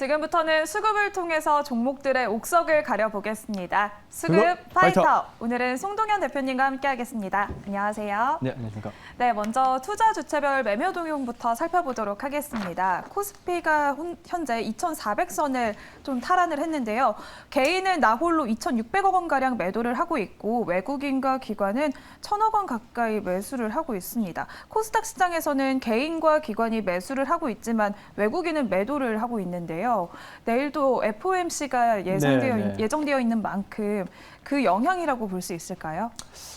지금부터는 수급을 통해서 종목들의 옥석을 가려보겠습니다. 수급 파이터. 파이터. 오늘은 송동현 대표님과 함께하겠습니다. 안녕하세요. 네, 안녕하십니까. 네, 먼저 투자 주체별 매매 동향부터 살펴보도록 하겠습니다. 코스피가 혼- 현재 2,400선을 좀 탈환을 했는데요. 개인은 나홀로 2,600억 원 가량 매도를 하고 있고 외국인과 기관은 1,000억 원 가까이 매수를 하고 있습니다. 코스닥 시장에서는 개인과 기관이 매수를 하고 있지만 외국인은 매도를 하고 있는데요. 내일도 FOMC가 예상되어 네, 네. 예정되어 있는 만큼 그 영향이라고 볼 수 있을까요?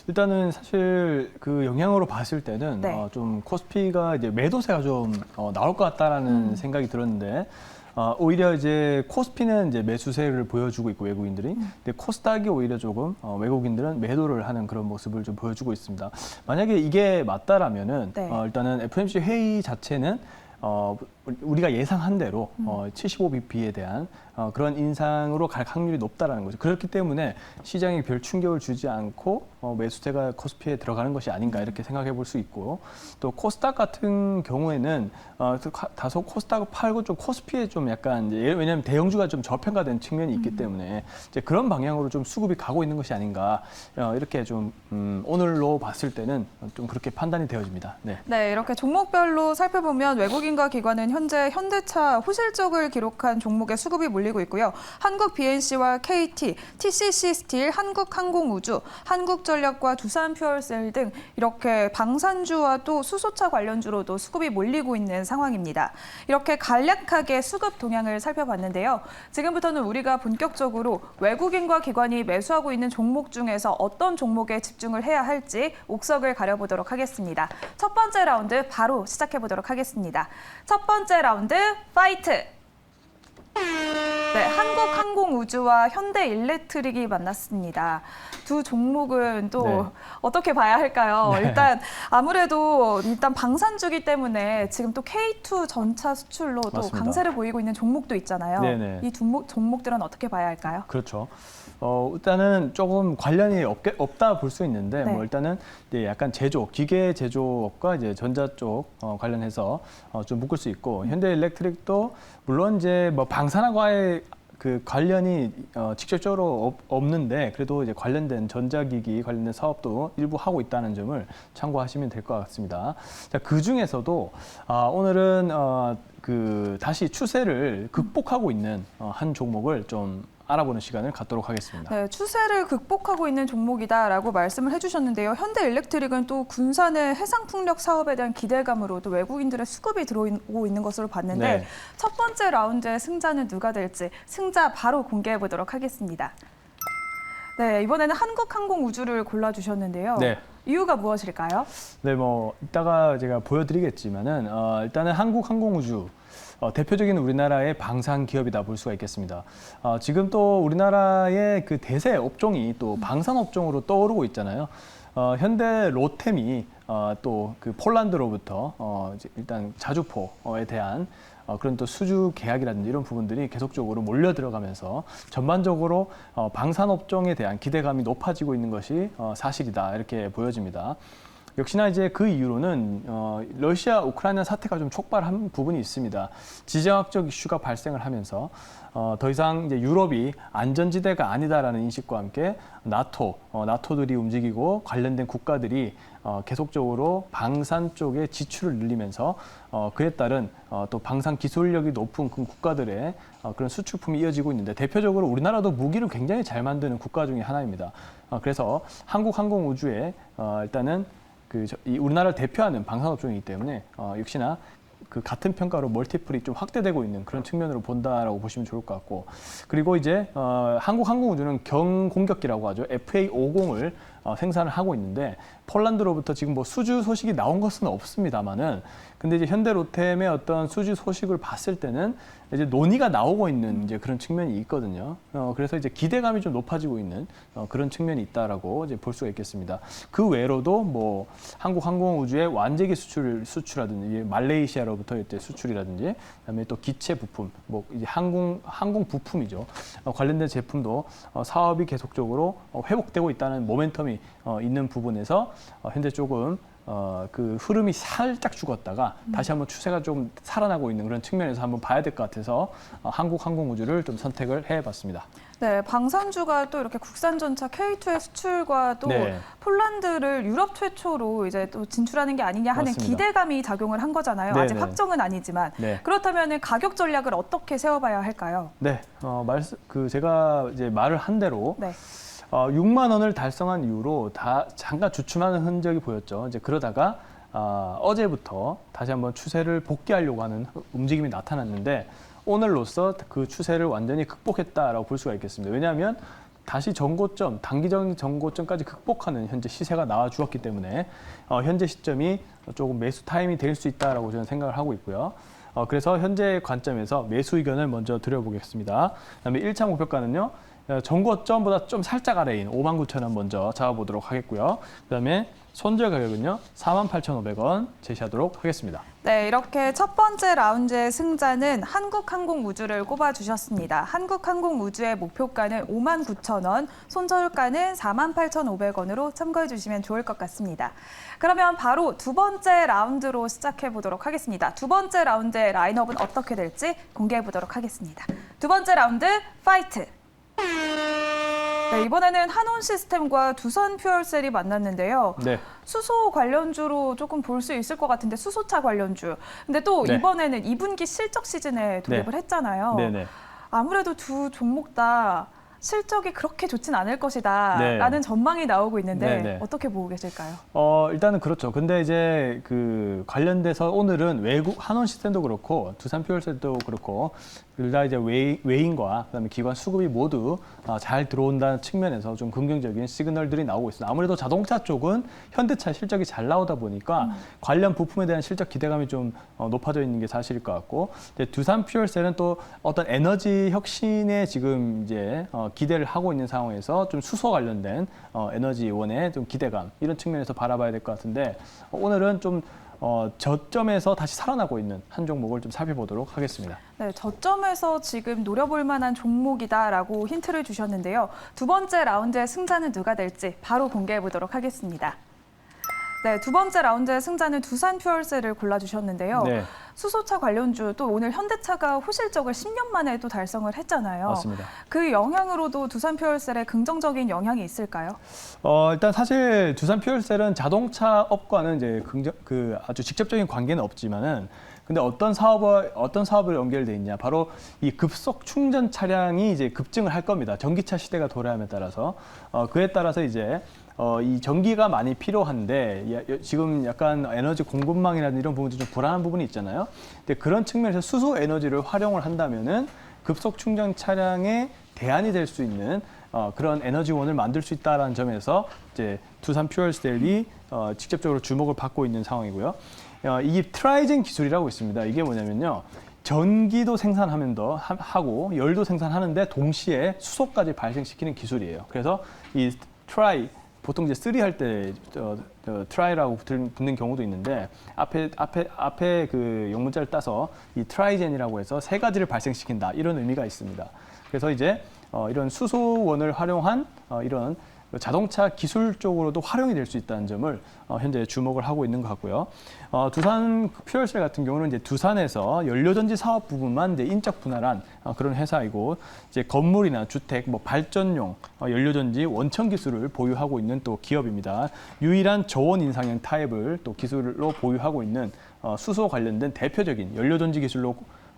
일단은 사실 그 영향으로 봤을 때는 네. 어, 좀 코스피가 이제 매도세가 좀 어, 나올 것 같다라는 음. 생각이 들었는데 어, 오히려 이제 코스피는 이제 매수세를 보여주고 있고 외국인들이 음. 근데 코스닥이 오히려 조금 어, 외국인들은 매도를 하는 그런 모습을 좀 보여주고 있습니다. 만약에 이게 맞다라면은 네. 어, 일단은 FMC 회의 자체는 어, 우리가 예상한 대로 어, 75bp에 대한 어, 그런 인상으로 갈 확률이 높다라는 거죠. 그렇기 때문에 시장에 별 충격을 주지 않고 어, 매수세가 코스피에 들어가는 것이 아닌가 이렇게 생각해 볼 수 있고 또 코스닥 같은 경우에는 어, 다소 코스닥을 팔고 좀 코스피에 좀 약간 이제 예- 왜냐하면 대형주가 좀 저평가된 측면이 있기 때문에 이제 그런 방향으로 좀 수급이 가고 있는 것이 아닌가 어, 이렇게 좀 음, 오늘로 봤을 때는 좀 그렇게 판단이 되어집니다. 네. 네, 이렇게 종목별로 살펴보면 외국인과 기관은 현재 현대차 호실적을 기록한 종목의 수급이 몰리고 있고요. 한국 BNC와 KT, TCC 스틸, 한국항공우주, 한국전력과 두산퓨얼셀 등 이렇게 방산주와 또 수소차 관련주로도 수급이 몰리고 있는 상황입니다. 이렇게 간략하게 수급 동향을 살펴봤는데요. 지금부터는 우리가 본격적으로 외국인과 기관이 매수하고 있는 종목 중에서 어떤 종목에 집중을 해야 할지 옥석을 가려보도록 하겠습니다. 첫 번째 라운드 바로 시작해 보도록 하겠습니다. 첫 번째 라운드 파이트! 네, 한국항공우주와 현대일렉트릭이 만났습니다. 두 종목은 또 네. 어떻게 봐야 할까요? 네. 일단 아무래도 일단 방산주기 때문에 지금 또 K2 전차 수출로 또 맞습니다. 강세를 보이고 있는 종목도 있잖아요. 네네. 이 종목, 종목들은 어떻게 봐야 할까요? 그렇죠. 어, 일단은 조금 관련이 없게, 없다 볼 수 있는데, 네. 뭐 일단은 이제 약간 제조, 기계 제조업과 이제 전자 쪽 어, 관련해서 어, 좀 묶을 수 있고, 현대 일렉트릭도 물론 이제 뭐 방산화과의 그 관련이 어, 직접적으로 없, 없는데 그래도 이제 관련된 전자기기 관련된 사업도 일부 하고 있다는 점을 참고하시면 될 것 같습니다. 자, 그 중에서도 아, 오늘은 어, 그 다시 추세를 극복하고 있는 어, 한 종목을 좀 알아보는 시간을 갖도록 하겠습니다. 네, 추세를 극복하고 있는 종목이다라고 말씀을 해주셨는데요. 현대일렉트릭은 또 군산의 해상풍력 사업에 대한 기대감으로 또 외국인들의 수급이 들어오고 있는 것으로 봤는데 네. 첫 번째 라운드의 승자는 누가 될지 승자 바로 공개해 보도록 하겠습니다. 네, 이번에는 한국항공우주를 골라주셨는데요. 네. 이유가 무엇일까요? 네, 뭐 이따가 제가 보여드리겠지만은 어, 일단은 한국항공우주 어, 대표적인 우리나라의 방산 기업이다 볼 수가 있겠습니다. 어, 지금 또 우리나라의 그 대세 업종이 또 방산 업종으로 떠오르고 있잖아요. 어, 현대 로템이 어, 또 그 폴란드로부터 어, 일단 자주포에 대한 어, 그런 또 수주 계약이라든지 이런 부분들이 계속적으로 몰려 들어가면서 전반적으로 어, 방산 업종에 대한 기대감이 높아지고 있는 것이 어, 사실이다 이렇게 보여집니다. 역시나 이제 그 이유로는 어, 러시아 우크라이나 사태가 좀 촉발한 부분이 있습니다. 지정학적 이슈가 발생을 하면서 어, 더 이상 이제 유럽이 안전지대가 아니다라는 인식과 함께 나토, 어, 나토들이 움직이고 관련된 국가들이 어, 계속적으로 방산 쪽에 지출을 늘리면서 어, 그에 따른 어, 또 방산 기술력이 높은 그 국가들의 어, 그런 수출품이 이어지고 있는데 대표적으로 우리나라도 무기를 굉장히 잘 만드는 국가 중에 하나입니다. 어, 그래서 한국항공우주에 어, 일단은 그 저- 이 우리나라를 대표하는 방산업종이기 때문에 어, 역시나 그 같은 평가로 멀티플이 좀 확대되고 있는 그런 측면으로 본다라고 보시면 좋을 것 같고. 그리고 이제 어, 한국항공우주는 경공격기라고 하죠. FA50을 어, 생산을 하고 있는데 폴란드로부터 지금 뭐 수주 소식이 나온 것은 없습니다만은 근데 이제 현대로템의 어떤 수주 소식을 봤을 때는 이제 논의가 나오고 있는 이제 그런 측면이 있거든요. 어, 그래서 이제 기대감이 좀 높아지고 있는 어, 그런 측면이 있다라고 이제 볼 수가 있겠습니다. 그 외로도 뭐 한국 항공 우주의 완제기 수출 수출이라든지 말레이시아로부터 이때 수출이라든지 그다음에 또 기체 부품, 뭐 이제 항공 항공 부품이죠. 어, 관련된 제품도 어, 사업이 계속적으로 어, 회복되고 있다는 모멘텀이 어, 있는 부분에서 어, 현재 조금 어, 그 흐름이 살짝 죽었다가 다시 한번 추세가 좀 살아나고 있는 그런 측면에서 한번 봐야 될 것 같아서 어, 한국 항공우주를 좀 선택을 해봤습니다. 네, 방산주가 또 이렇게 국산 전차 K2의 수출과 또 네. 폴란드를 유럽 최초로 이제 또 진출하는 게 아니냐 하는 맞습니다. 기대감이 작용을 한 거잖아요. 네, 아직 네. 확정은 아니지만 네. 그렇다면 가격 전략을 어떻게 세워봐야 할까요? 네, 어, 말씀 그 제가 이제 말을 한 대로 네. 어, 6만 원을 달성한 이후로 다 잠깐 주춤하는 흔적이 보였죠. 이제 그러다가 아, 어제부터 다시 한번 추세를 복귀하려고 하는 움직임이 나타났는데 오늘로써 그 추세를 완전히 극복했다라고 볼 수가 있겠습니다. 왜냐하면 다시 전고점, 단기적인 전고점까지 극복하는 현재 시세가 나와 주었기 때문에 어, 현재 시점이 조금 매수 타임이 될 수 있다라고 저는 생각을 하고 있고요. 어, 그래서 현재 관점에서 매수 의견을 먼저 드려보겠습니다. 그다음에 1차 목표가는요. 어, 전고점보다 좀 살짝 아래인 59,000원 먼저 잡아보도록 하겠고요. 그다음에 손절 가격은요. 48,500원 제시하도록 하겠습니다. 네, 이렇게 첫 번째 라운드의 승자는 한국항공우주를 꼽아주셨습니다. 한국항공우주의 목표가는 59,000원, 손절가는 48,500원으로 참고해 주시면 좋을 것 같습니다. 그러면 바로 두 번째 라운드로 시작해 보도록 하겠습니다. 두 번째 라운드의 라인업은 어떻게 될지 공개해 보도록 하겠습니다. 두 번째 라운드 파이트! 네, 이번에는 한온 시스템과 두산 퓨얼셀이 만났는데요. 네. 수소 관련주로 조금 볼 수 있을 것 같은데 수소차 관련주. 근데 또 네. 이번에는 2분기 실적 시즌에 돌입을 했잖아요. 네네. 아무래도 두 종목 다 실적이 그렇게 좋진 않을 것이다라는 네. 전망이 나오고 있는데 네네. 어떻게 보고 계실까요? 어, 일단은 그렇죠. 근데 이제 그 관련돼서 오늘은 외국 한원 시스템도 그렇고 두산 퓨얼셀도 그렇고 둘다 이제 외, 외인과 그다음에 기관 수급이 모두 어, 잘 들어온다는 측면에서 좀 긍정적인 시그널들이 나오고 있습니다. 아무래도 자동차 쪽은 현대차 실적이 잘 나오다 보니까 관련 부품에 대한 실적 기대감이 좀 어, 높아져 있는 게 사실일 것 같고 이제 두산 퓨얼셀은 또 어떤 에너지 혁신에 지금 이제 어, 기대를 하고 있는 상황에서 좀 수소 관련된 어, 에너지원의 좀 기대감 이런 측면에서 바라봐야 될 것 같은데 어, 오늘은 좀 어, 저점에서 다시 살아나고 있는 한 종목을 좀 살펴보도록 하겠습니다. 네, 저점에서 지금 노려볼 만한 종목이다라고 힌트를 주셨는데요. 두 번째 라운드의 승자는 누가 될지 바로 공개해 보도록 하겠습니다. 네, 두 번째 라운드의 승자는 두산 퓨얼셀을 골라주셨는데요. 네, 수소차 관련주 또 오늘 현대차가 호실적을 10년 만에 또 달성을 했잖아요. 맞습니다. 그 영향으로도 두산 퓨얼셀에 긍정적인 영향이 있을까요? 어, 일단 사실 두산 퓨얼셀은 자동차 업과는 이제 긍정, 그 아주 직접적인 관계는 없지만은 근데 어떤 사업을 어떤 사업을 연결돼 있냐 바로 이 급속 충전 차량이 이제 급증을 할 겁니다 전기차 시대가 도래함에 따라서 어, 그에 따라서 이제 어, 이 전기가 많이 필요한데 지금 약간 에너지 공급망이라든 이런 부분도 좀 불안한 부분이 있잖아요 근데 그런 측면에서 수소 에너지를 활용을 한다면은 급속 충전 차량의 대안이 될 수 있는 어, 그런 에너지원을 만들 수 있다라는 점에서 이제 두산 퓨얼셀이 어, 직접적으로 주목을 받고 있는 상황이고요. 어, 이게 트라이젠 기술이라고 있습니다. 이게 뭐냐면요. 전기도 생산하면 더 하- 하고 열도 생산하는데 동시에 수소까지 발생시키는 기술이에요. 그래서 이 트라이 보통 이제 쓰리 할때 어, 어, 붙을- 붙는 경우도 있는데 앞에 앞에 앞에 그 영문자를 따서 이 트라이젠이라고 해서 세 가지를 발생시킨다 이런 의미가 있습니다. 그래서 이제 어, 이런 수소원을 활용한 어, 이런 자동차 기술 쪽으로도 활용이 될 수 있다는 점을 어, 현재 주목을 하고 있는 것 같고요. 어, 두산 퓨얼셀 같은 경우는 이제 두산에서 연료전지 사업 부분만 이제 인적 분할한 어, 그런 회사이고 이제 건물이나 주택, 뭐 발전용 어, 연료전지 원천 기술을 보유하고 있는 또 기업입니다. 유일한 저온 인상형 타입을 또 기술로 보유하고 있는 어, 수소 관련된 대표적인 연료전지 기술로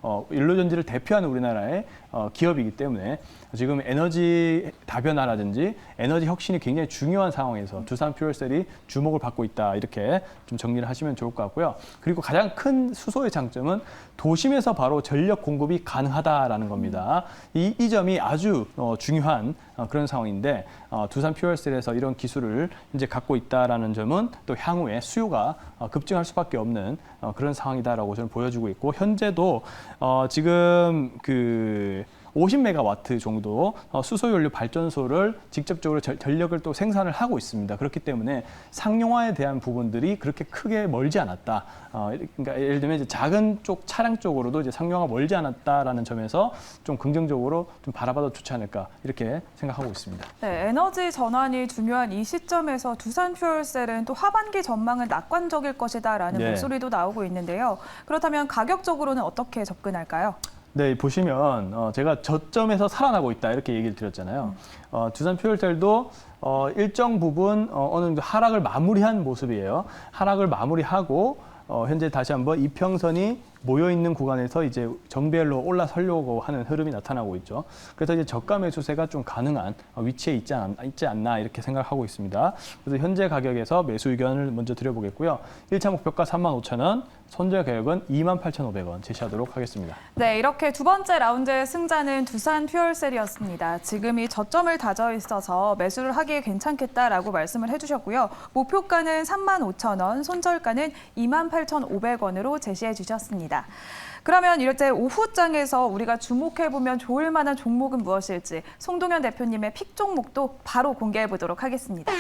어, 연료전지를 대표하는 우리나라의 어, 기업이기 때문에 지금 에너지 다변화라든지 에너지 혁신이 굉장히 중요한 상황에서 두산 퓨얼셀이 주목을 받고 있다 이렇게 좀 정리를 하시면 좋을 것 같고요. 그리고 가장 큰 수소의 장점은 도심에서 바로 전력 공급이 가능하다라는 겁니다. 이, 이 점이 아주 어, 중요한 어, 그런 상황인데 어, 두산 퓨얼셀에서 이런 기술을 이제 갖고 있다라는 점은 또 향후에 수요가 어, 급증할 수밖에 없는 어, 그런 상황이다라고 저는 보여주고 있고 현재도 어, 지금 그 50메가와트 정도 어, 수소연료 발전소를 직접적으로 절- 전력을 또 생산을 하고 있습니다. 그렇기 때문에 상용화에 대한 부분들이 그렇게 크게 멀지 않았다. 어, 그러니까 예를 들면 이제 작은 쪽 차량 쪽으로도 이제 상용화 멀지 않았다라는 점에서 좀 긍정적으로 좀 바라봐도 좋지 않을까 이렇게 생각하고 있습니다. 네, 에너지 전환이 중요한 이 시점에서 두산 퓨얼셀은 또 하반기 전망은 낙관적일 것이다라는 네. 목소리도 나오고 있는데요. 그렇다면 가격적으로는 어떻게 접근할까요? 네, 보시면 어, 제가 저점에서 살아나고 있다 이렇게 얘기를 드렸잖아요. 어, 두산 퓨얼셀도 어, 일정 부분 어, 어느 정도 하락을 마무리한 모습이에요. 하락을 마무리하고 어, 현재 다시 한번 이평선이 모여 있는 구간에서 이제 정배열로 올라서려고 하는 흐름이 나타나고 있죠. 그래서 이제 저가 매수세가 좀 가능한 어, 위치에 있지, 않, 있지 않나 이렇게 생각하고 있습니다. 그래서 현재 가격에서 매수 의견을 먼저 드려보겠고요. 1차 목표가 35,000원, 손절 가격은 28,500원 제시하도록 하겠습니다. 네, 이렇게 두 번째 라운드의 승자는 두산 퓨얼셀이었습니다. 지금이 저점을 다져 있어서 매수를 하기에 괜찮겠다라고 말씀을 해주셨고요. 목표가는 35,000원, 손절가는 28,500원으로 제시해 주셨습니다. 그러면 때 오후장에서 우리가 주목해 보면 좋을 만한 종목은 무엇일지 송동현 대표님의 픽 종목도 바로 공개해 보도록 하겠습니다.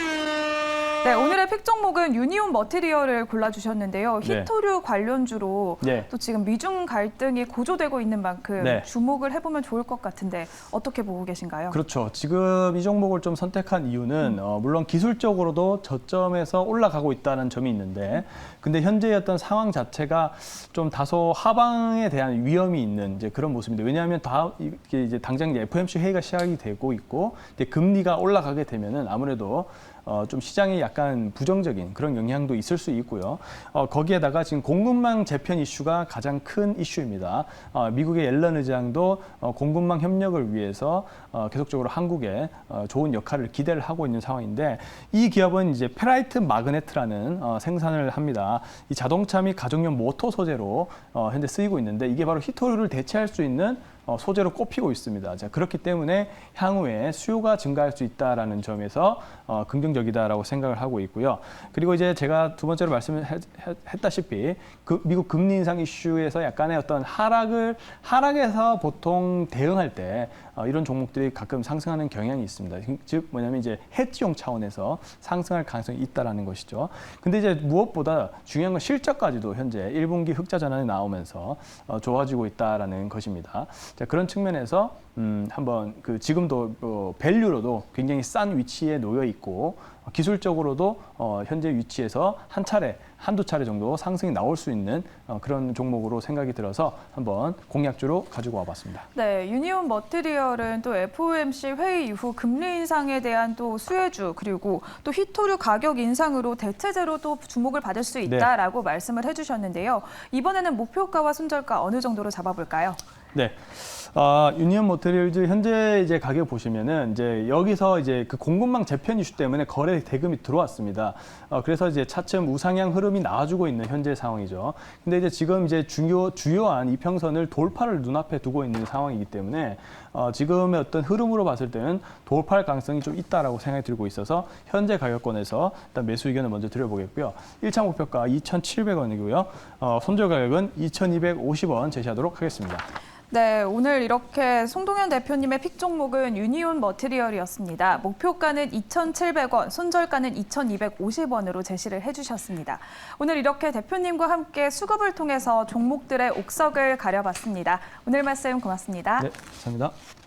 네, 오늘의 픽 종목은 유니온 머티리얼을 골라주셨는데요. 네. 히토류 관련주로 네. 또 지금 미중 갈등이 고조되고 있는 만큼 네. 주목을 해보면 좋을 것 같은데 어떻게 보고 계신가요? 그렇죠. 지금 이 종목을 좀 선택한 이유는 어, 물론 기술적으로도 저점에서 올라가고 있다는 점이 있는데 근데 현재의 어떤 상황 자체가 좀 다소 하방에 대한 위험이 있는 이제 그런 모습인데 왜냐하면 다 이게 이제 당장 이제 FOMC 회의가 시작이 되고 있고 이제 금리가 올라가게 되면은 아무래도 어, 좀 시장에 약간 부정적인 그런 영향도 있을 수 있고요. 어, 거기에다가 지금 공급망 재편 이슈가 가장 큰 이슈입니다. 어, 미국의 옐런 의장도 어, 공급망 협력을 위해서 어, 계속적으로 한국에 어, 좋은 역할을 기대를 하고 있는 상황인데 이 기업은 이제 페라이트 마그네트라는 어, 생산을 합니다. 이 자동차 및 가정용 모터 소재로 어, 현재 쓰이고 있는데 이게 바로 히토류를 대체할 수 있는 어, 소재로 꼽히고 있습니다. 자, 그렇기 때문에 향후에 수요가 증가할 수 있다라는 점에서 어, 긍정적이다라고 생각을 하고 있고요. 그리고 이제 제가 두 번째로 말씀을 했, 다시피 그 미국 금리 인상 이슈에서 약간의 어떤 하락을 하락에서 보통 대응할 때 어, 이런 종목들이 가끔 상승하는 경향이 있습니다. 즉 뭐냐면 이제 해지용 차원에서 상승할 가능성이 있다라는 것이죠. 근데 이제 무엇보다 중요한 건 실적까지도 현재 1분기 흑자 전환이 나오면서 어, 좋아지고 있다라는 것입니다. 자, 그런 측면에서 음, 한번 그 지금도 어, 밸류로도 굉장히 싼 위치에 놓여 있고 어, 기술적으로도 어, 현재 위치에서 한 차례 한두 차례 정도 상승이 나올 수 있는 어, 그런 종목으로 생각이 들어서 한번 공략주로 가지고 와봤습니다. 네, 유니온 머티리얼은 또 FOMC 회의 이후 금리 인상에 대한 또 수혜주 그리고 또 히토류 가격 인상으로 대체제로 또 주목을 받을 수 네. 있다라고 말씀을 해주셨는데요. 이번에는 목표가와 손절가 어느 정도로 잡아볼까요? 네. 아, 유니언 모터리얼즈 현재 이제 가격 보시면은 이제 여기서 이제 그 공급망 재편 이슈 때문에 거래 대금이 들어왔습니다. 어, 그래서 이제 차츰 우상향 흐름이 나와주고 있는 현재 상황이죠. 근데 이제 지금 이제 중요 주요한 이평선을 돌파를 눈앞에 두고 있는 상황이기 때문에 어, 지금의 어떤 흐름으로 봤을 때는 돌파할 가능성이 좀 있다라고 생각이 들고 있어서 현재 가격권에서 일단 매수 의견을 먼저 드려보겠고요. 1차 목표가 2,700원이고요. 어, 손절 가격은 2,250원 제시하도록 하겠습니다. 네, 오늘 이렇게 송동현 대표님의 픽 종목은 유니온 머티리얼이었습니다. 목표가는 2,700원, 손절가는 2,250원으로 제시를 해주셨습니다. 오늘 이렇게 대표님과 함께 수급을 통해서 종목들의 옥석을 가려봤습니다. 오늘 말씀 고맙습니다. 네, 감사합니다.